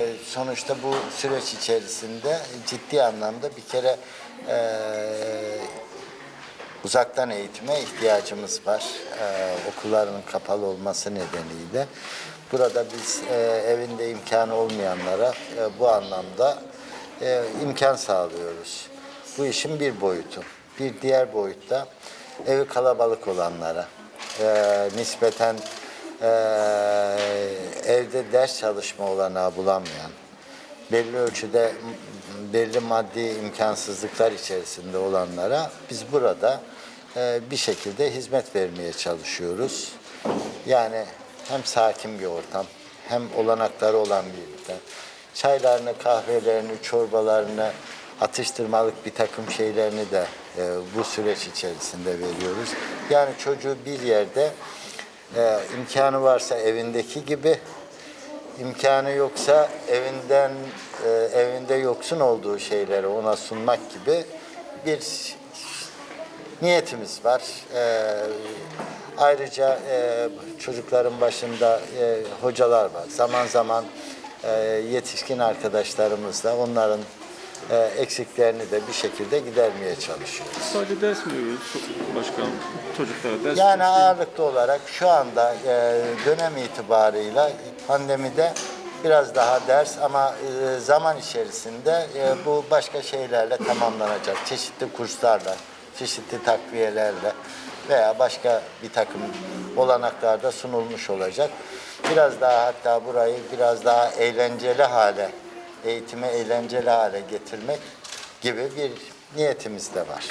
E, Sonuçta bu süreç içerisinde ciddi anlamda bir kere e, uzaktan eğitime ihtiyacımız var. E, okulların kapalı olması nedeniyle. Burada biz e, evinde imkanı olmayanlara e, bu anlamda e, imkan sağlıyoruz. Bu işin bir boyutu. Bir diğer boyutta evi kalabalık olanlara, e, nispeten e, evde ders çalışma olanağı bulamayan, belli ölçüde belli maddi imkansızlıklar içerisinde olanlara biz burada e, bir şekilde hizmet vermeye çalışıyoruz. Yani hem sakin bir ortam, hem olanakları olan bir ortam. Çaylarını, kahvelerini, çorbalarını, atıştırmalık bir takım şeylerini de e, bu süreç içerisinde veriyoruz. Yani çocuğu bir yerde e, imkanı varsa evindeki gibi imkanı yoksa evinden e, evinde yoksun olduğu şeyleri ona sunmak gibi bir niyetimiz var. E, ayrıca e, çocukların başında e, hocalar var. Zaman zaman yetişkin arkadaşlarımızla onların e, eksiklerini de bir şekilde gidermeye çalışıyoruz. Sadece ders mi veriyoruz başkanım? Çocuklara ders Yani ağırlıklı olarak şu anda e, dönem itibarıyla pandemide biraz daha ders ama e, zaman içerisinde e, bu başka şeylerle tamamlanacak. Çeşitli kurslarla, çeşitli takviyelerle veya başka bir takım olanaklarda sunulmuş olacak. Biraz daha hatta burayı biraz daha eğlenceli hale, eğitime eğlenceli hale getirmek gibi bir niyetimiz de var.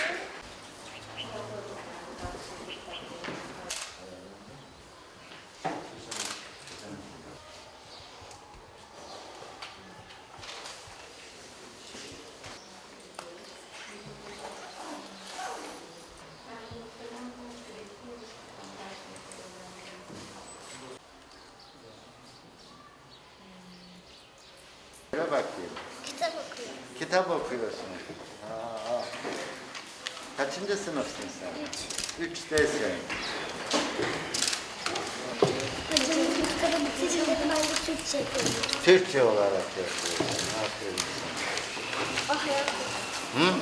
Bakayım. Kitap okuyorum. Kitap okuyorsun. Aa, kaçıncı sınıfsın sen? Üç. Üçtesin. Kitabı ben de Türkçe yapıyorum. Türkçe olarak yapıyorsun. Aferin sana. Ah ya. Hı?